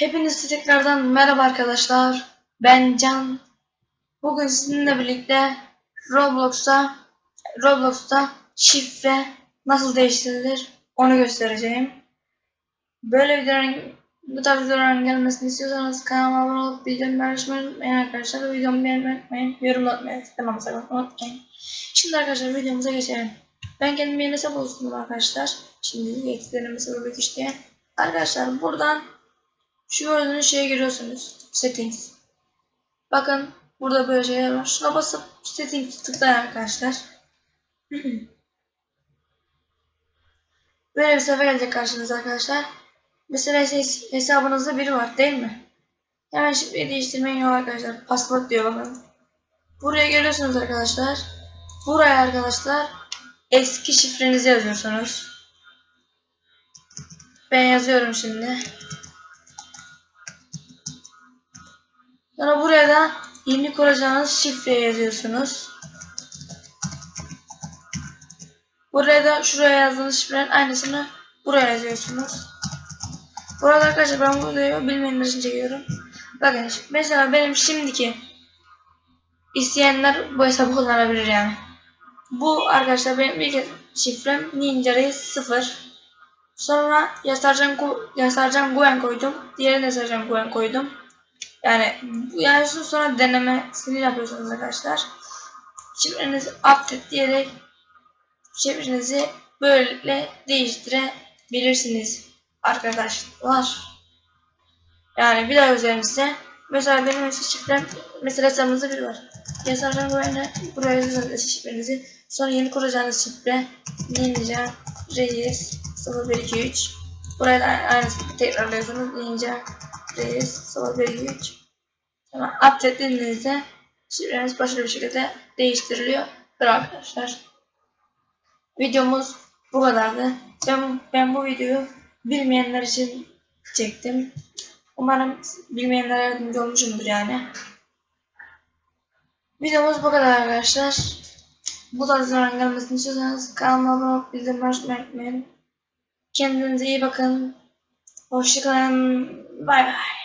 Hepinize tekrardan merhaba arkadaşlar. Ben Can. Bugün sizinle birlikte Roblox'ta Roblox'ta şifre nasıl değiştirilir onu göstereceğim. Böyle videoların bu tarz videoların gelmesini istiyorsanız kanalıma abone olup videomu paylaşmayı unutmayın arkadaşlar. Videomu beğenmeyi unutmayın. Yorum atmayı tıklamamayı sakın unutmayın. Şimdi arkadaşlar videomuza geçelim. Ben kendim yeni hesap oluşturdum arkadaşlar. Şimdi eksiklerimi sebebek işte. Arkadaşlar buradan şu gördüğünüz şeyi görüyorsunuz. Settings. Bakın burada böyle şeyler var. Şuna basıp settings tıklayın arkadaşlar. böyle bir sayfa gelecek karşınıza arkadaşlar. Mesela ses- hesabınızda biri var değil mi? Hemen şifreyi değiştirmeyin yok arkadaşlar. Password diyor bakın. Buraya geliyorsunuz arkadaşlar. Buraya arkadaşlar eski şifrenizi yazıyorsunuz. Ben yazıyorum şimdi. Sonra buraya da yeni kuracağınız şifreyi yazıyorsunuz. Buraya da şuraya yazdığınız şifrenin aynısını buraya yazıyorsunuz. Burada arkadaşlar ben bu videoyu bilmeyenler için çekiyorum. Bakın mesela benim şimdiki isteyenler bu hesabı kullanabilir yani. Bu arkadaşlar benim ilk şifrem Ninja Reis 0. Sonra Yasarcan, Gu Yasarcan Guen koydum. Diğerine Yasarcan Guen koydum. Yani bu yazıyorsunuz sonra denemesini yapıyorsunuz arkadaşlar. Şifrenizi update diyerek şifrenizi böyle değiştirebilirsiniz arkadaşlar. Yani bir daha üzerinizde mesela benim şifrem mesela hesabınızda bir var. Yazardan güvenle buraya yazıyorsunuz şifrenizi. Sonra yeni kuracağınız şifre Ninja Reis 0123 Buraya da aynısını tekrarlıyorsunuz. Ninja Reis 0123 Sonra update dediğinizde şifreniz başka bir şekilde değiştiriliyor. Arkadaşlar. Videomuz bu kadardı. Ben, ben bu videoyu bilmeyenler için çektim. Umarım bilmeyenlere yardımcı olmuşumdur yani. Videomuz bu kadar arkadaşlar. Bu tarz gelmesini istiyorsanız kanalıma abone olup bildirimleri açmayı unutmayın. Kendinize iyi bakın. Hoşçakalın. 拜拜